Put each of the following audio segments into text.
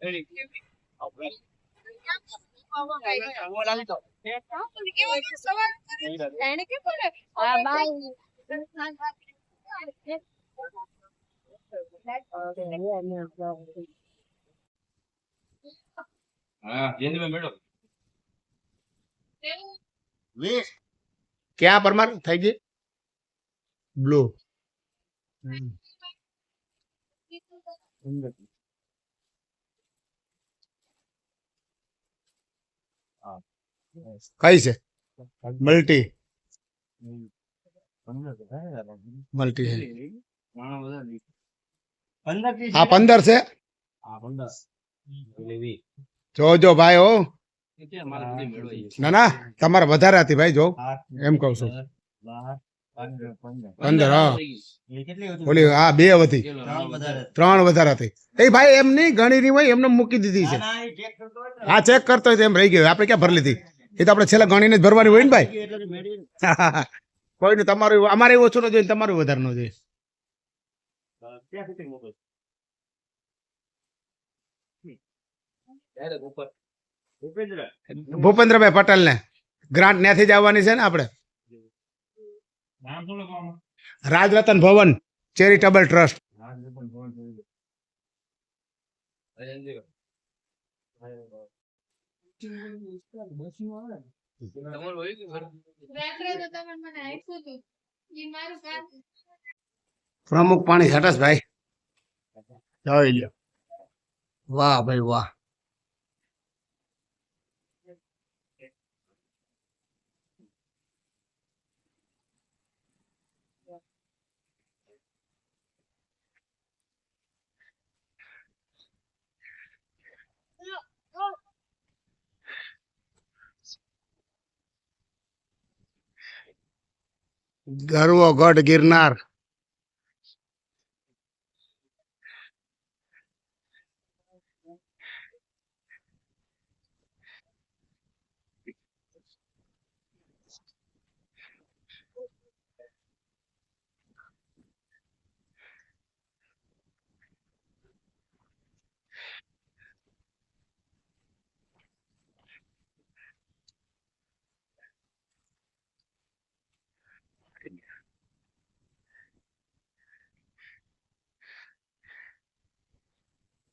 એને કે પડે આ બાઈ ક્યાં પરમાર થઈ ગઈ? બ્લુ કઈ છે? મલ્ટી. મલ્ટી હા પંદર છે? જોજો ભાઈ હો. ના ના તમારે વધારે હતી ભાઈ જો. એમ કઉ છું. પંદર હા. ઓલી હા બે હતી. ત્રણ વધારે હતી. એ ભાઈ એમ નહીં ગણી ની હોય એમને મૂકી દીધી છે. હા ચેક કરતો હોય એમ રહી ગયો. આપણે ક્યાં ભરી લીધી? એ તો આપણે છેલ્લા ગણીને જ ભરવાની હોય ને ભાઈ. કોઈ નહીં તમારું અમારે ઓછું ન જોઈએ તમારું વધારે ન જોઈએ. ભૂપેન્દ્રભાઈ. પટેલ ને ગ્રાન્ટ ત્યાંથી જ આવવાની છે ને આપણે? રાજરતન ભવન ચેરિટેબલ ટ્રસ્ટ. રાજરતન તો પ્રમુખ પાણી હટસ ભાઈ. જોઈ લ્યો. વાહ ભાઈ વાહ. ગરવો ગઢ ગિરનાર.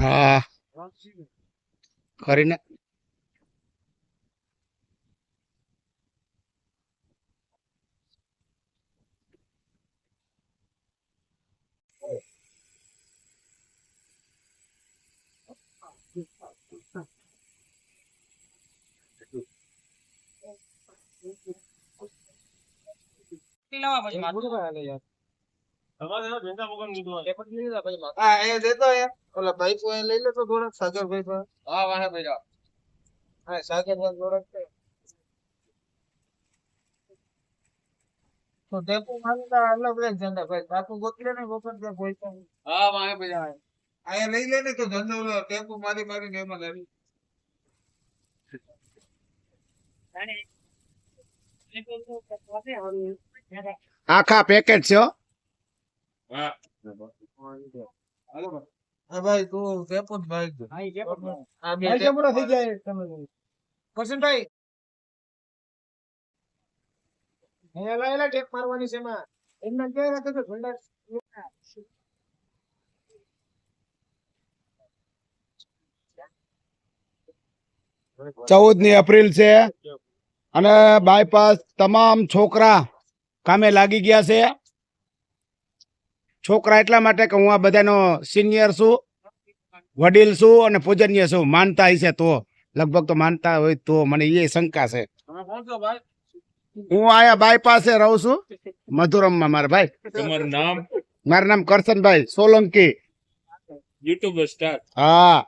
હા કરીને હા એ દેતો એ ઓલા ભાઈ પાસે લઈ લે તો થોડાક સાગર ભાઈ પાસે હા વાહે ભાઈ હા સાગર ભાઈ થોડાક છે. તો ટેપુ માંગતા અલગ રે ઝંડા ભાઈ બાપુ ગોતલે ને ગોપન ત્યાં કોઈ લઈ લે ને તો ધંધો ઓલો ટેપુ મારી ને એમાં લાવી. આખા પેકેટ છે? હો. હા ભાઈ તું કેપો જ ભાઈ આ બે મારવાની છે એમના રાખે એપ્રિલ છે. અને બાયપાસ તમામ છોકરા કામે લાગી ગયા છે. છોકરા એટલા માટે કે હું આ બધાનો સિનિયર છું વડીલ છું અને પૂજનીય છું. માનતા હશે તો. લગભગ તો માનતા હોય તો મને એ શંકા છે. હું આયા બાયપાસે રહું છું. મધુરમમાં મારા ભાઈ. તમારું નામ? મારું નામ કરશનભાઈ સોલંકી. યુટ્યુબ સ્ટાર હા.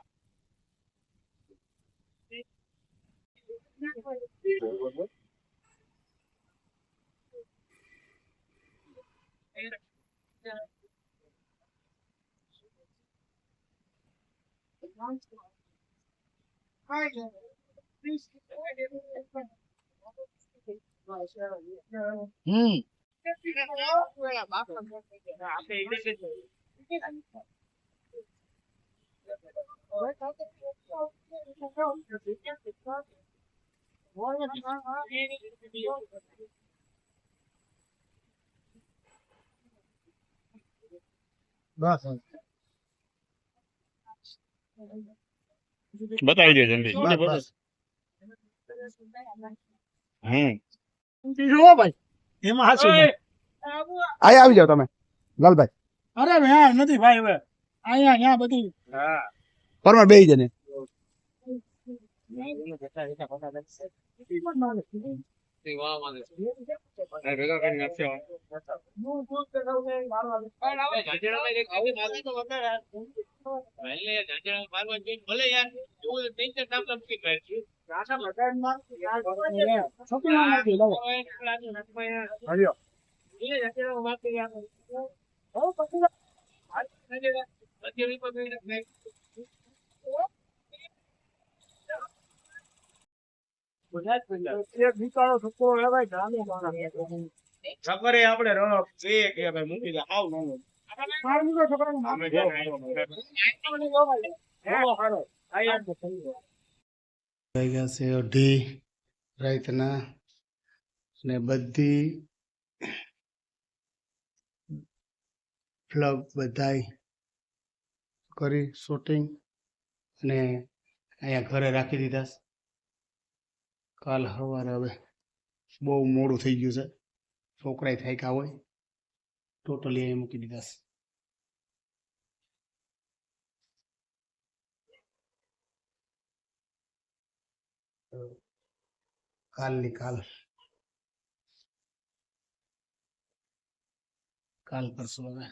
હમ બસ બતાવી દે જલ્દી હમ. ભાઈ એમાં હાચું છે. આવી જાઓ તમે. લાલભાઈ અરે હા નથી ભાઈ હવે. અહીંયા અહીંયા બધી. પરમાર બેહી જને. ભેગા કરી નાખ્યો છોકરીઓ નથી લાવો. એક દીકરો છોકરો લેવાય ગામે માણસ. છકરે આપણે રણો છે કે ભાઈ મૂકી દે. આવ ગયા અઢી રાતના ને બધી ફ્લગ બધાય કરી શૂટિંગ અને અહીંયા ઘરે રાખી દીધા કાલ સવારે હવે બહુ મોડું થઈ ગયું છે. છોકરાએ થાક્યા હોય. ટોટલી અહીંયા મૂકી દીધા છે કાલની કાલ કાલ કરશું હવે